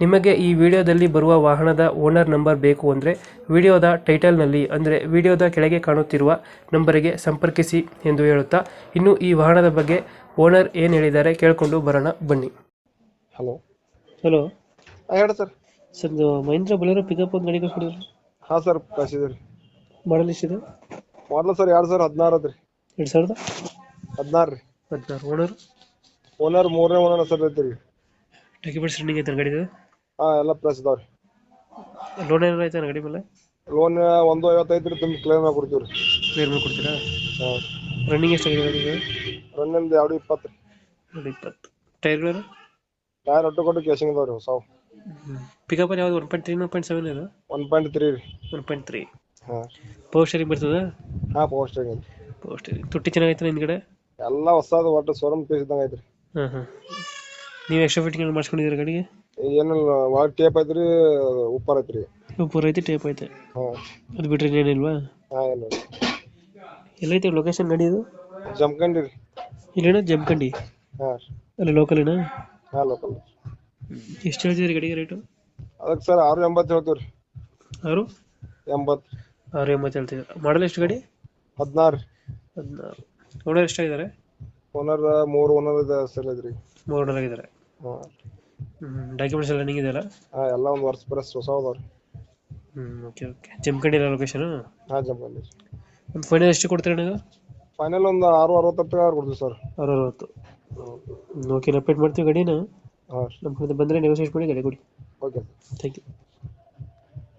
ನಿಮಗೆ ಈ ವಿಡಿಯೋದಲ್ಲಿ ಬರುವ ವಾಹನದ ಓನರ್ ನಂಬರ್ ಬೇಕು ಅಂದರೆ ವಿಡಿಯೋದ ಟೈಟಲ್ನಲ್ಲಿ ಅಂದರೆ ವಿಡಿಯೋದ ಕೆಳಗೆ ಕಾಣುತ್ತಿರುವ ನಂಬರಿಗೆ ಸಂಪರ್ಕಿಸಿ ಎಂದು ಹೇಳುತ್ತಾ ಇನ್ನು ಈ ವಾಹನದ ಬಗ್ಗೆ ಓನರ್ ಏನು ಹೇಳಿದ್ದಾರೆ ಕೇಳಿಕೊಂಡು ಬರೋಣ ಬನ್ನಿ. ಹಲೋ. ಹಲೋ. ಹಾಂ ಹೇಳಿ sir. Sir Mahindra Bolero pickup ಒಂದು ಗಾಡಿ ಕಳಿಸ್ಕೊಡಿದ್ರು ಹಾಂ ಸರ್ ಕಳಿಸಿದ್ರಿ ಮಾಡಲ್ ಎಷ್ಟಿದೆ? ಮಾಡಲ್ ಸರ್ ಎರಡು ಸಾವಿರ ಹದಿನಾರು ಅದ್ರಿ ಎರಡು ಸಾವಿರದ? ಹದಿನಾರು ರೀ. ಹದಿನಾರು. ಓನರ್? ಓನರ್ ಮೂರನೇ ಓನರ್ ಸರ್ ಐತ್ರಿ. ಡಾಕ್ಯುಮೆಂಟ್ಸ್ ರನ್ನಿಂಗ್ ಐತೆ ಗಾಡಿದು? ಹಾ ಎಲ್ಲ ಪ್ಲಸ್ ಇದಾವ್ರಿ. ಲೋನ್ ಏನಾರ ಐತೆ ಗಾಡಿ ಮೇಲೆ? ಲೋನ್ ಒಂದು ಐವತ್ತೈದು ರೀ ತುಂಬ ಕ್ಲೇಮ್ ಮಾಡಿ ಕೊಡ್ತೀವಿ ರೀ. ಕ್ಲಿಯರ್ ಮಾಡ್ಕೊಡ್ತೀರಾ ಹಾಂ. ರನ್ನಿಂಗ್ ಎಷ್ಟಾಗಿದೆ ಇದು ರನ್ನಿಂದ ಎರಡು ಇಪ್ಪತ್ತು ರೀ. ಒಂದು ಇಪ್ಪತ್ತು. ಟೈರ್ಗಳು ಟೈರ್ ಒಟ್ಟು ಕೊಟ್ಟು ಕೇಸಿಂಗ್ ಇದಾವ್ರಿ ಹೊಸಾವು ಪಿಕಪ್ ಯಾವ್ದು? One point three one point seven ಇದು ಒನ್ ಪಾಯಿಂಟ್ ತ್ರೀ ರೀ. ಒನ್ ಪಾಯಿಂಟ್ ತ್ರೀ ಹಾಂ. ಪವರ್ ಸ್ಟೇರಿಂಗ್ ಬರ್ತದ? ಹಾಂ ಪವರ್ ಸ್ಟೇರಿಂಗ್ ಪವರ್ ಸ್ಟೇರಿಂಗ್ ತುಟ್ಟಿ ಚೆನ್ನಾಗೈತೆ ಹಿಂದ್ಗಡೆ ಎಲ್ಲ ಹೊಸದು ಒಟ್ಟು ಶೋರೂಮ್ ಪೀಸ್ ಇದ್ದಂಗೆ ಐತ್ರಿ ಹಾಂ ಹಾಂ ನೀವು ಎಕ್ಸ್ಟ್ರಾ ಫಿಟ್ಟಿಂಗ್ ಮಾಡ್ಸ್ಕೊಂಡಿದ್ದೀರಾ ಗಾಡಿಗೆ ಏನಲ್ಲ ವಾಲ್ ಟೇಪ್ ಐತ್ರಿ ಉಪ್ಪರ್ ಐತ್ರಿ. ಉಪ್ಪರ್ ಐತಿ ಟೇಪ್ ಐತೆ. ಹಾಂ. ಅದು ಬಿಟ್ರೆ ಏನಿಲ್ವಾ ಹಾಂ ಏನು ಎಲ್ಲೈತೆ ಲೊಕೇಶನ್ ಗಾಡಿ ಇದು? ಜಮ್ಕಂಡಿ ರೀ. ಇಲ್ಲೇನ ಜಮ್ಕಂಡಿ ಹಾಂ. ಅಲ್ಲಿ ಲೋಕಲಿನ ಹಾಂ ಲೋಕಲ್ ಎಷ್ಟು ಹೇಳ್ತಿದ್ರಿ ಗಾಡಿಗೆ ರೇಟು ಅದಕ್ಕೆ ಸರ್ ಆರು ಎಂಬತ್ತು ಹೇಳ್ತೀವಿ ರೀ. ಆರು? ಎಂಬತ್ತು. ಆರು ಎಂಬತ್ತು ಹೇಳ್ತಿದ್ರು ಮಾಡಲ್ ಎಷ್ಟು ಗಾಡಿ? ಹದಿನಾರು. ಹದಿನಾರು. ಓನರ್ ಎಷ್ಟಾಗಿದ್ದಾರೆ ಓನರ್ ಮೂರು ಓನರ್ ಇದೆ ಸೆಲ್ ಇದ್ರಿ. ಮೂರು ಓನರ್ ಆಗಿದ್ದಾರೆ. ಡಾಕ್ಯುಮೆಂಟ್ಸ್ ಎಲ್ಲ ರನ್ನಿಂಗ್ ಇದೆಯಲ್ಲ? ಹಾಂ ಎಲ್ಲ ಒಂದು ವರ್ಷ ಪ್ರೆಸ್ ಹೊಸ ಅದಾವ್ರಿ. ಹ್ಞೂ ಓಕೆ ಓಕೆ ಜಮ್ಕಂಡಿ ಇಲ್ಲ ಲೊಕೇಶನು ಹಾಂ ಜಂಪಲ್ಲಿ ಒಂದು ಫೈನಲ್ ಎಷ್ಟು ಕೊಡ್ತೀರಿ ನೀವು? ಫೈನಲ್ ಒಂದು ಆರು ಅರವತ್ತು ಆರು ಕೊಡ್ತೀವಿ ಸರ್. ಆರು ಅರವತ್ತು. ಓಕೆ ಅಪ್ಡೇಟ್ ಮಾಡ್ತೀವಿ ಗಾಡಿನ. ಹಾಂ. ನಮ್ಮ ಕಡೆ ಬಂದರೆ ನೆಗೋಸಿಯೇಟ್ ಮಾಡಿ ಗಾಡಿ ಕೊಡಿ. Okay thank you